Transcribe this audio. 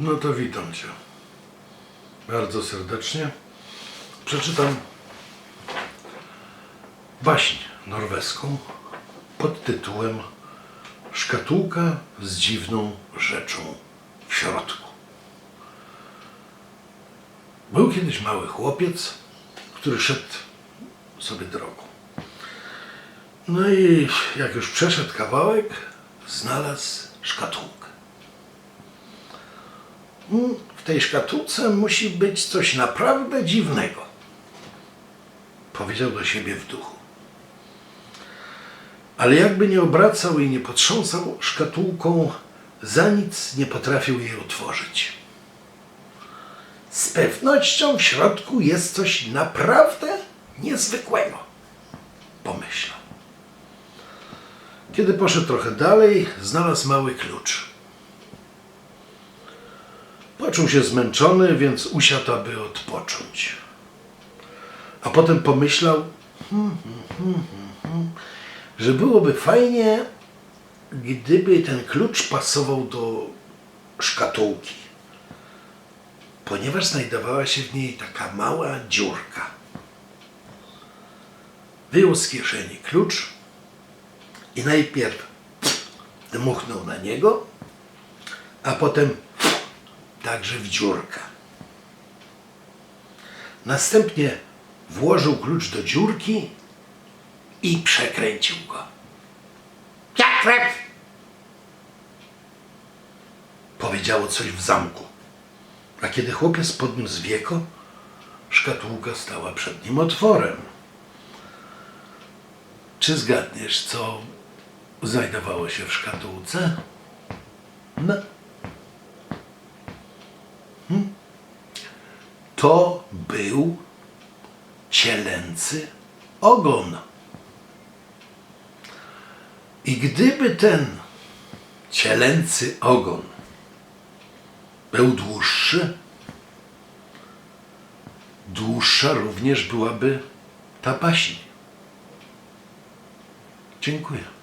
No to witam Cię. Bardzo serdecznie. Przeczytam baśń norweską pod tytułem Szkatułka z dziwną rzeczą w środku. Był kiedyś mały chłopiec, który szedł sobie drogą. No i jak już przeszedł kawałek, znalazł szkatułkę. W tej szkatułce musi być coś naprawdę dziwnego. Powiedział do siebie w duchu. Ale jakby nie obracał i nie potrząsał szkatułką, za nic nie potrafił jej otworzyć. Z pewnością w środku jest coś naprawdę niezwykłego, pomyślał. Kiedy poszedł trochę dalej, znalazł mały klucz. Poczuł się zmęczony, więc usiadł, aby odpocząć. A potem pomyślał, hmm, hmm, hmm, że byłoby fajnie, gdyby ten klucz pasował do szkatułki, ponieważ znajdowała się w niej taka mała dziurka. Wyjął z kieszeni klucz i najpierw dmuchnął na niego, a potem także w dziurkę. Następnie włożył klucz do dziurki i przekręcił go. Piotrek! Powiedziało coś w zamku. A kiedy chłopiec podniósł wieko, szkatułka stała przed nim otworem. Czy zgadniesz, co znajdowało się w szkatułce? No. To był cielęcy ogon. I gdyby ten cielęcy ogon był dłuższy, dłuższa również byłaby ta baśń. Dziękuję.